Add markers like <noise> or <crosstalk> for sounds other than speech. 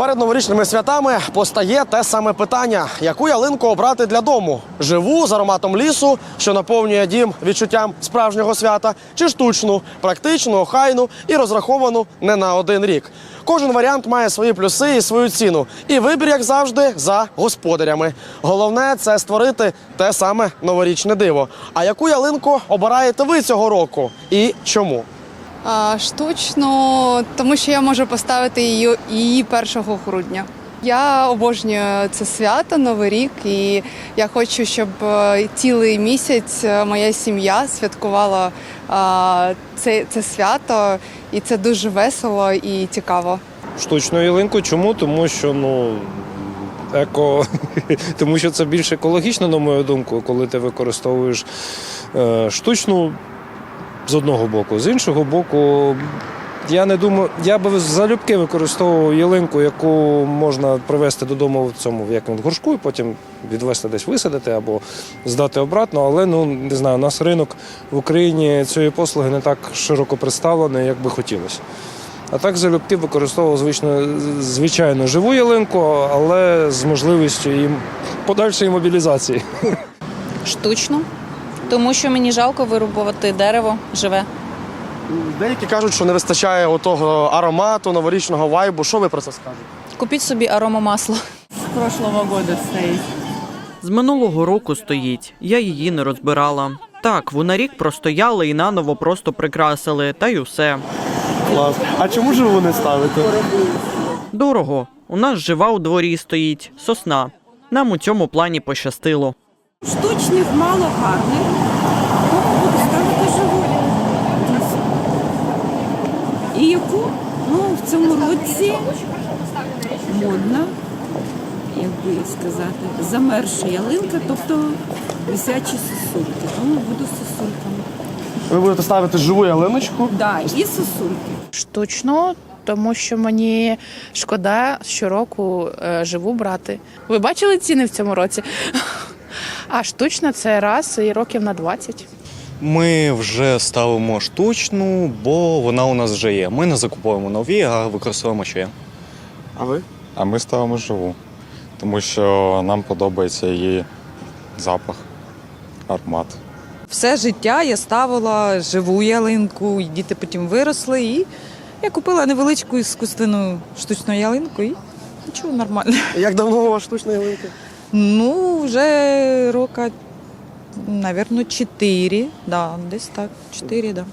Перед новорічними святами постає те саме питання: яку ялинку обрати для дому? Живу з ароматом лісу, що наповнює дім відчуттям справжнього свята, чи штучну, практичну, охайну і розраховану не на один рік. Кожен варіант має свої плюси і свою ціну. І вибір, як завжди, за господарями. Головне це створити те саме новорічне диво. А яку ялинку обираєте ви цього року і чому? Штучно, тому що я можу поставити її, її 1 грудня. Я обожнюю це свято, Новий рік, і я хочу, щоб е, цілий місяць е, моя сім'я святкувала це, це свято, і це дуже весело і цікаво. штучну ялинку. Чому? Тому що ну. Еко, <laughs> тому що це більш екологічно, на мою думку, коли ти використовуєш е, штучну з одного боку. З іншого боку, я не думаю, я би залюбки використовував ялинку, яку можна привезти додому в цьому в горшку, і потім відвести десь висадити або здати обратно. Але ну не знаю, у нас ринок в Україні цієї послуги не так широко представлений, як би хотілося. А так залюбки використовував звично, звичайно живу ялинку, але з можливістю її подальшої мобілізації. штучну, тому що мені жалко вирубувати дерево живе. Деякі кажуть, що не вистачає отого аромату, новорічного вайбу. Що ви про це скажете? Купіть собі аромамасло. прошлого года стоит. З минулого року стоїть. Я її не розбирала. Так, вона рік простояли і наново просто прикрасили, та й усе. Клас. А чому ж ви не ставите? Дорого. У нас жива у дворі стоїть, сосна. Нам у цьому плані пощастило. Штучних мало гарних. Буду ставити живу. І яку? Ну, в цьому році модна, як би сказати, замерша ялинка, тобто висячі сосульки. Тому буду сосульками. Ви будете ставити живу ялиночку. Да, і сосульки. штучно, тому що мені шкода щороку е, живу брати. Ви бачили ціни в цьому році? А штучно це раз і років на 20. Ми вже ставимо штучну, бо вона у нас вже є. Ми не закуповуємо нові, а використовуємо що є. А ви? А ми ставимо живу, тому що нам подобається її запах, аромат. Все життя я ставила живу ялинку, і діти потім виросли. І я купила невеличку іскусственну штучну ялинку і нічого нормально. Як давно у вас штучна ялинка? Ну, вже рока, мабуть, чотири. Да, десь так, чотири, да.